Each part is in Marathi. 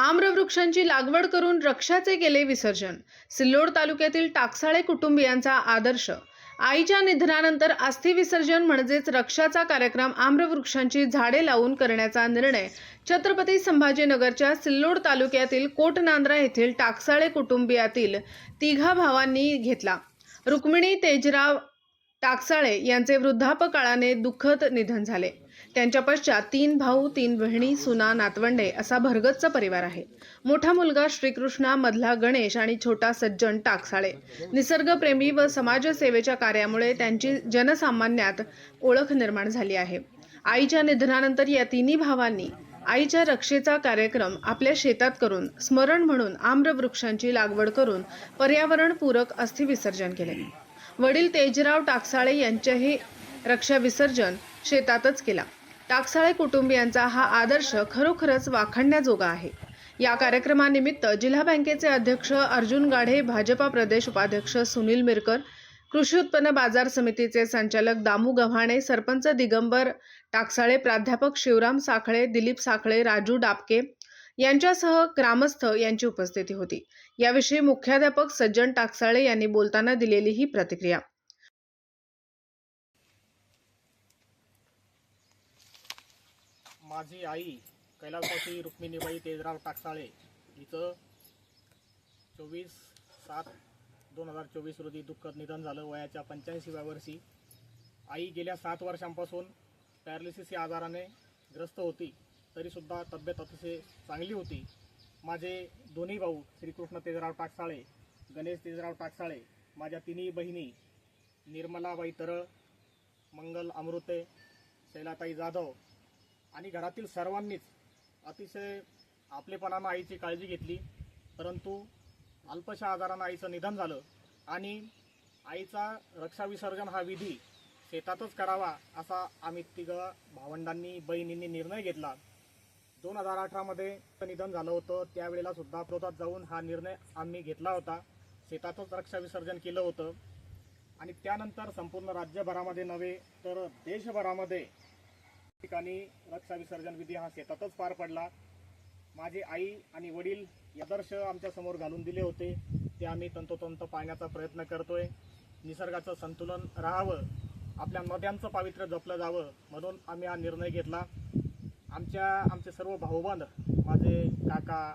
आम्रवृक्षांची लागवड करून रक्षाचे केले विसर्जन. सिल्लोड तालुक्यातील टाकसाळे कुटुंबियांचा आदर्श. आईच्या निधनानंतर अस्थिविसर्जन म्हणजेच रक्षाचा कार्यक्रम आम्रवृक्षांची झाडे लावून करण्याचा निर्णय छत्रपती संभाजीनगरच्या सिल्लोड तालुक्यातील कोटनांद्रा येथील टाकसाळे कुटुंबियातील तिघा भावांनी घेतला. रुक्मिणी तेजराव टाकसाळे यांचे वृद्धापकाळाने दुःखद निधन झाले. त्यांच्या पश्चात तीन भाऊ तीन बहिणी सुना नातवंडे असा भरगतचा परिवार आहे. मोठा मुलगा श्रीकृष्णा मधला गणेश आणि छोटा सज्जन टाकसाळे. निसर्गप्रेमी व समाजसेवेच्या कार्यामुळे त्यांची जनसामान्यात ओळख निर्माण झाली आहे. आईच्या निधनानंतर या तिन्ही भावांनी आईच्या रक्षेचा कार्यक्रम आपल्या शेतात करून स्मरण म्हणून आम्रवृक्षांची लागवड करून पर्यावरणपूरक अस्थि विसर्जन केले. वडील तेजराव टाकसाळे यांचेही रक्षा विसर्जन शेतातच केला. टाकसाळे कुटुंबियांचा हा आदर्श खरोखरच वाखाणण्याजोगा आहे. या कार्यक्रमानिमित्त जिल्हा बँकेचे अध्यक्ष अर्जुन गाढे भाजपा प्रदेश उपाध्यक्ष सुनील मिरकर कृषी उत्पन्न बाजार समितीचे संचालक दामू गव्हाणे सरपंच दिगंबर टाकसाळे प्राध्यापक शिवराम साखळे दिलीप साखळे राजू डापके यांच्यासह ग्रामस्थ यांची उपस्थिती होती. याविषयी मुख्याध्यापक सज्जन टाकसाळे यांनी बोलताना दिलेली ही प्रतिक्रिया. माझी आई कैलासवासी रुक्मिणीबाई तेजराव टाकसाळे हिचं चोवीस सात दोन हजार चोवीस रोजी दुःखद निधन झालं. वयाच्या पंच्याऐंशीव्या वर्षी आई गेल्या सात वर्षांपासून पॅरालिसिस या आजाराने ग्रस्त होती. तरीसुद्धा तब्येत अतिशय चांगली होती. माझे दोन्ही भाऊ श्रीकृष्ण तेजराव टाकसाळे गणेश तेजराव टाकसाळे माझ्या तिन्ही बहिणी निर्मलाबाई तरळ मंगल अमृते शैलाताई जाधव आणि घरातील सर्वांनीच अतिशय आपलेपणानं आईची काळजी घेतली. परंतु अल्पशा आजारानं आईचं निधन झालं आणि आईचा रक्षाविसर्जन हा विधी शेतातच करावा असा आम्ही तिघं भावंडांनी बहिणींनी निर्णय घेतला. दोन हजार अठरामध्ये निधन झालं होतं. त्यावेळेला सुद्धा विरोधात जाऊन हा निर्णय आम्ही घेतला होता. शेतातच रक्षाविसर्जन केलं होतं. आणि त्यानंतर संपूर्ण राज्यभरामध्ये नव्हे तर देशभरामध्ये ठिकाणी रक्षा विसर्जन विधी हा शेतातच पार पडला. माझे आई आणि वडील आदर्श आमच्यासमोर घालून दिले होते. ते आम्ही तंतोतंत पाळण्याचा प्रयत्न करतोय. निसर्गाचं संतुलन राहावं. आपल्या नद्यांचं पावित्र्य जपलं जावं म्हणून आम्ही हा निर्णय घेतला. आमच्या आमचे सर्व भाऊबंद माझे काका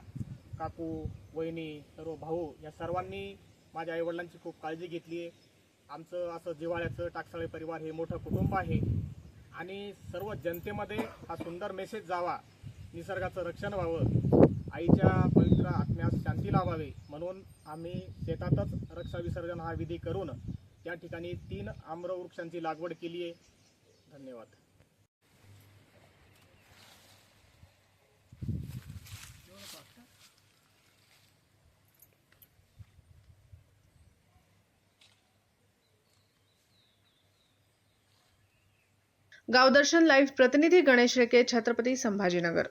काकू वहिनी सर्व भाऊ या सर्वांनी माझ्या आईवडिलांची खूप काळजी घेतली आहे. आमचं असं जिव्हाळ्याचं टाकसाळे परिवार हे मोठं कुटुंब आहे. आणि सर्व जनतेमध्ये हा सुंदर मेसेज जावा. निसर्गाचं रक्षण व्हावं. आईच्या पवित्र आत्म्यास शांती लावावी म्हणून आम्ही शेतातच रक्षा विसर्जन हा विधी करून त्या ठिकाणी तीन आम्रवृक्षांची लागवड केली आहे. धन्यवाद. गावदर्शन लाईव्ह प्रतिनिधी गणेश रेके छत्रपती संभाजीनगर.